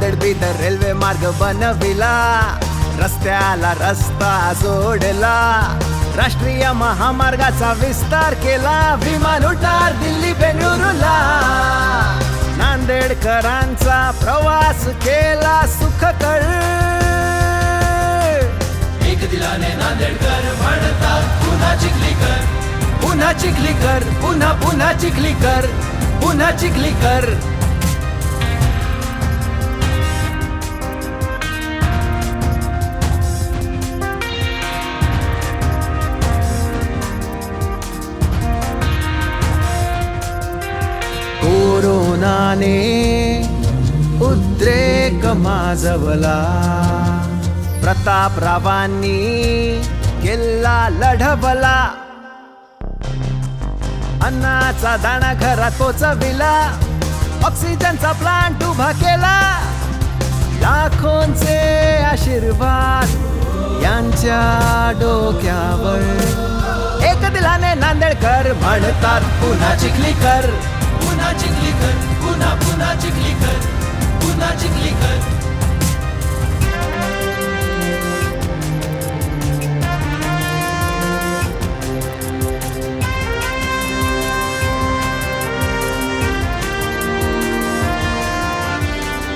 Nanded Bidar railway मार्ग बनविला. रस्त्याला रस्ता जोडला. राष्ट्रीय महामार्गाचा विस्तार केला. विमान उड्डाण दिल्ली बेंगळुरूला. नांदेडकरांचा प्रवास केला सुखकर एक दिलाने नांदेडकर म्हणतात पुन्हा चिखलीकर पुन्हा चिखलीकर पुन्हा पुन्हा चिखलीकर पुन्हा चिखलीकर मनाने उद्रेक माजवला. प्रतापरावांनी किल्ला लढवला. अन्नाचा दाणा घरात पोचविला ऑक्सिजनचा प्लांट उभा केला. लाखोंचे आशीर्वाद यांच्या डोक्यावर. एक दिलाने नांदेडकर म्हणतात पुन्हा चिखलीकर पुन्हा चिखलीकर पुन्हा पुन्हा चिखलीकर पुन्हा चिखलीकर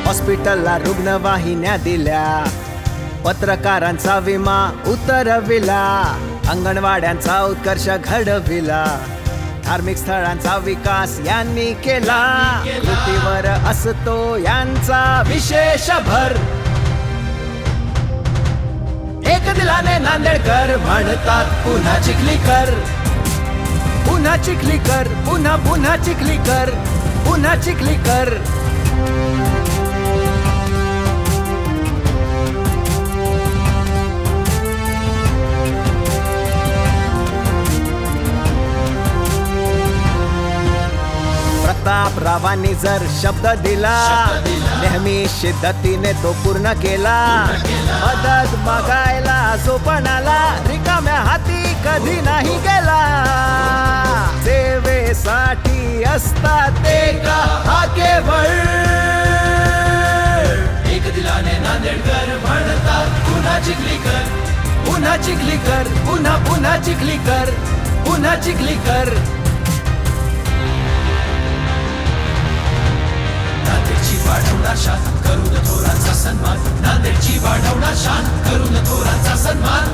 हॉस्पिटलला रुग्णवाहिन्या दिल्या. पत्रकारांचा विमा उतरविला अंगणवाड्यांचा उत्कर्ष घडविला. धार्मिक स्थळांचा विकास यांनी केला. कृतीवर असतो यांचा विशेष भर. एक दिलाने नांदेडकर म्हणतात पुन्हा चिखलीकर पुन्हा चिखलीकर पुन्हा पुन्हा चिखलीकर पुन्हा चिखलीकर प्रतापरावांनी जर शब्द दिला नेहमी शिद्धतीने तो पूर्ण केला. मदत मागायला जो पण आला रिकाम्या हाती कधी नाही गेला. सेवेसाठी असतात ते का हा केवळ? एक दिलाने नांदेडकर म्हणतात पुन्हा पुन्हा चिखलीकर पुन्हा पुन्हा चिखलीकर पुन्हा चिखलीकर नांदेडची वाढवणार शान. करून थोरांचा सन्मान. नांदेडची वाढवणार शान. करून थोरांचा सन्मान.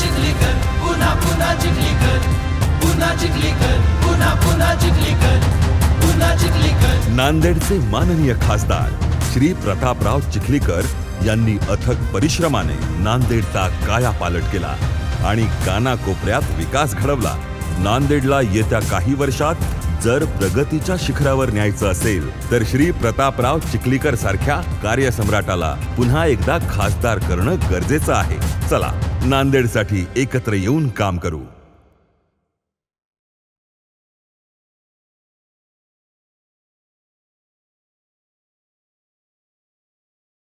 जिंकली कर पुन्हा पुन्हा जिंकली कर. पुन्हा जिंकली कर पुन्हा पुन्हा जिंकली कर. पुन्हा जिंकली कर. नांदेडचे माननीय खासदार श्री प्रतापराव चिखलीकर यांनी अथक परिश्रमाने नांदेडचा कायापालट केला आणि कानाकोपऱ्यात विकास घडवला. नांदेडला येत्या काही वर्षात जर प्रगतीच्या शिखरावर न्यायचं असेल तर श्री प्रतापराव चिखलीकर सारख्या कार्यसम्राटाला पुन्हा एकदा खासदार करणं गरजेचं आहे. चला नांदेडसाठी एकत्र येऊन काम करू.